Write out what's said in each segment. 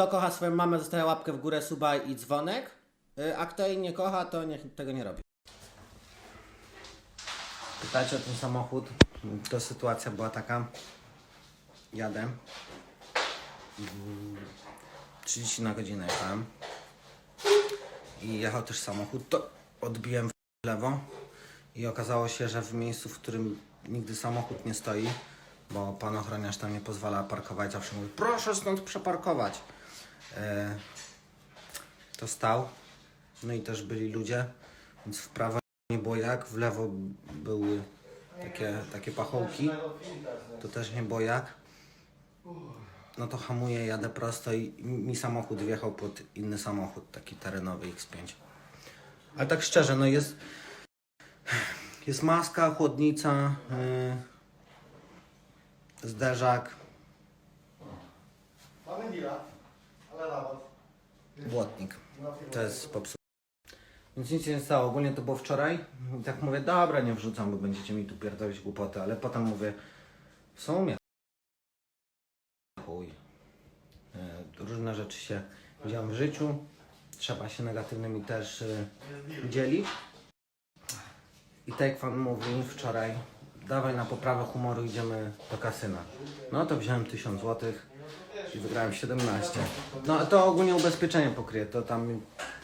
Kto kocha swoją mamę, zostawia łapkę w górę, suba i dzwonek. Y, A kto jej nie kocha, to niech tego nie robi. Pytacie o ten samochód. To sytuacja była taka. Jadę. Mm, 30 na godzinę jechałem. I jechał też samochód. To odbiłem w lewo. I okazało się, że w miejscu, w którym nigdy samochód nie stoi, bo pan ochroniarz tam nie pozwala parkować, zawsze mówi, proszę stąd przeparkować. E, to stał. No i też byli ludzie, więc w prawo nie było jak, w lewo były takie, takie pachołki, to też nie było jak. No to hamuję, jadę prosto i mi samochód wjechał pod inny samochód, taki terenowy X5. Ale tak szczerze, no jest, jest maska, chłodnica, yy, zderzak, To jest popsute. Więc nic się nie stało. Ogólnie to było wczoraj. I tak mówię, dobra, nie wrzucam, bo będziecie mi tu pierdolić głupoty. Ale potem mówię, w sumie. Chuj. E, Różne rzeczy się dzieją w życiu. Trzeba się negatywnymi też e, dzielić. I Taekwondo mówi wczoraj, dawaj na poprawę humoru, idziemy do kasyna. No to wziąłem 1000 złotych i wygrałem 17. No to ogólnie ubezpieczenie pokryje, to tam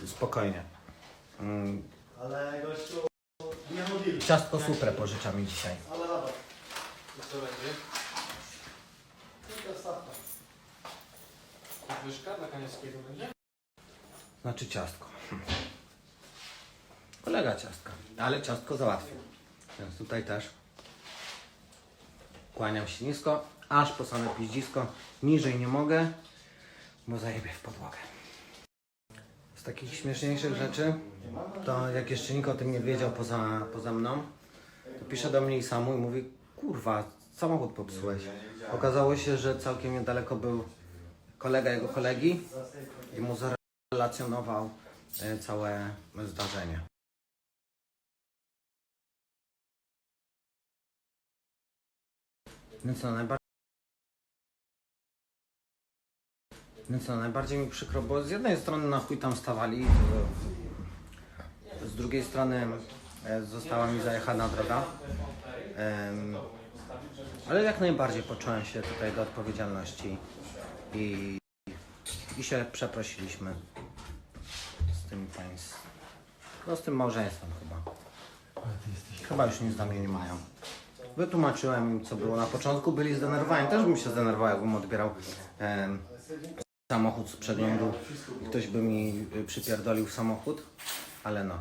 spokojnie. Mm, Ale gościu, nie. Ciastko super pożycza mi dzisiaj. Ale. Co będzie? Stawka. Podwyżka dla Kaniewskiego będzie? Znaczy ciastko. Kolega ciastka, ale ciastko załatwił. Więc tutaj też kłaniam się nisko, aż po same piździsko. Niżej nie mogę, bo zajebię w podłogę. Z takich śmieszniejszych rzeczy, to jak jeszcze nikt o tym nie wiedział poza, poza mną, to pisze do mnie i samu i mówi, kurwa, samochód popsułeś. Okazało się, że całkiem niedaleko był kolega jego kolegi i mu zrelacjonował e, całe zdarzenie. No najbardziej Więc no, najbardziej mi przykro, bo z jednej strony na chuj tam stawali, e, z drugiej strony e, została mi zajechana droga. Ale jak najbardziej poczułem się tutaj do odpowiedzialności i, i się przeprosiliśmy z tym państwem. No z tym małżeństwem chyba. Chyba już nic do mnie nie mają. Wytłumaczyłem im, co było na początku. Byli zdenerwowani. Też bym się zdenerwował, jakbym odbierał em, samochód z przeglądu i ktoś by mi y, przypierdolił samochód. Ale no,